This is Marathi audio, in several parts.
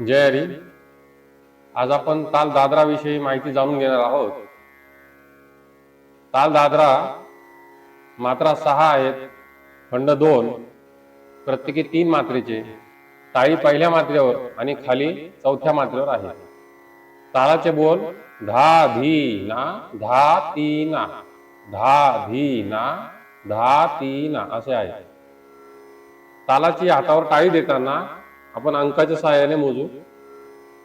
जय हरी. आज आपण ताल दादरा विषयी माहिती जाणून घेणार आहोत. ताल दादरा मात्रा सहा आहेत खंड दोन प्रत्येकी तीन मात्रेचे. ताळी पहिल्या मात्रेवर आणि खाली चौथ्या मात्रेवर आहे तालाचे बोल धा धी ना धा ती ना धा धी ना धा ती ना असे आहे तालाची हातावर टाळी देताना आपण अंकाच्या सहाय्याने मोजू.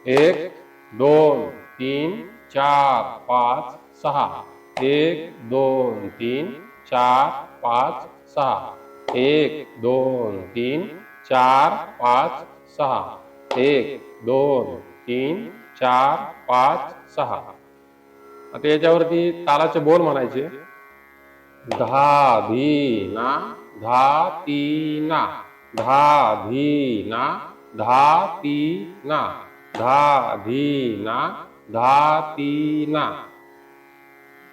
एक दोन तीन चार पाच सहा. एक दोन तीन चार पाच सहा. एक दोन तीन चार पाच सहा. एक दोन तीन चार पाच सहा. आता याच्यावरती तालाचे बोल म्हणायचे. धा धी ना. धा ती ना. धा धी ना. धा ती ना धा धी ना धा ती ना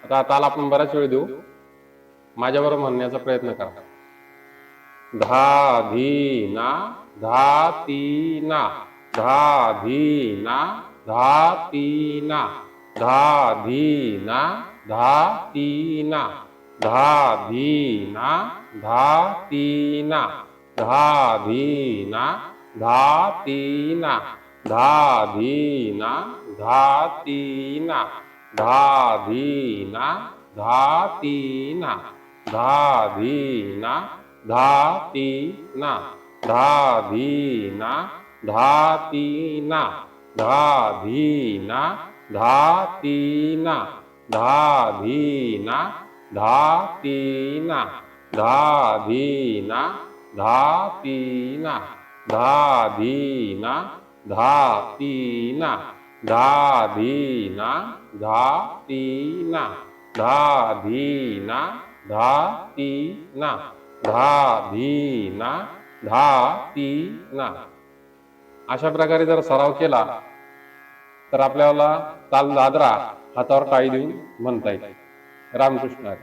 आता ताल आपण बऱ्याच वेळ देऊ. माझ्याबरोबर म्हणण्याचा प्रयत्न करा. धा धी ना धा ती ना धा धी ना धा ती ना धा धी ना धा ती ना धा धी ना धा ती ना धा धी ना धातीना धाधीना धातीना धाधीना धातीना धाधीना धातीना धाधीना धातीना धाधीना धातीना धाधीना धातीना धाधीना धातीना. धा धी ना धा ती ना धा धी ना धा ती ना धा धी ना धा ती ना धा धी ना धा ती ना अशा प्रकारे जर सराव केला तर आपल्याला ताल दादरा हातावर टाळी देऊन म्हणता येईल. रामकृष्ण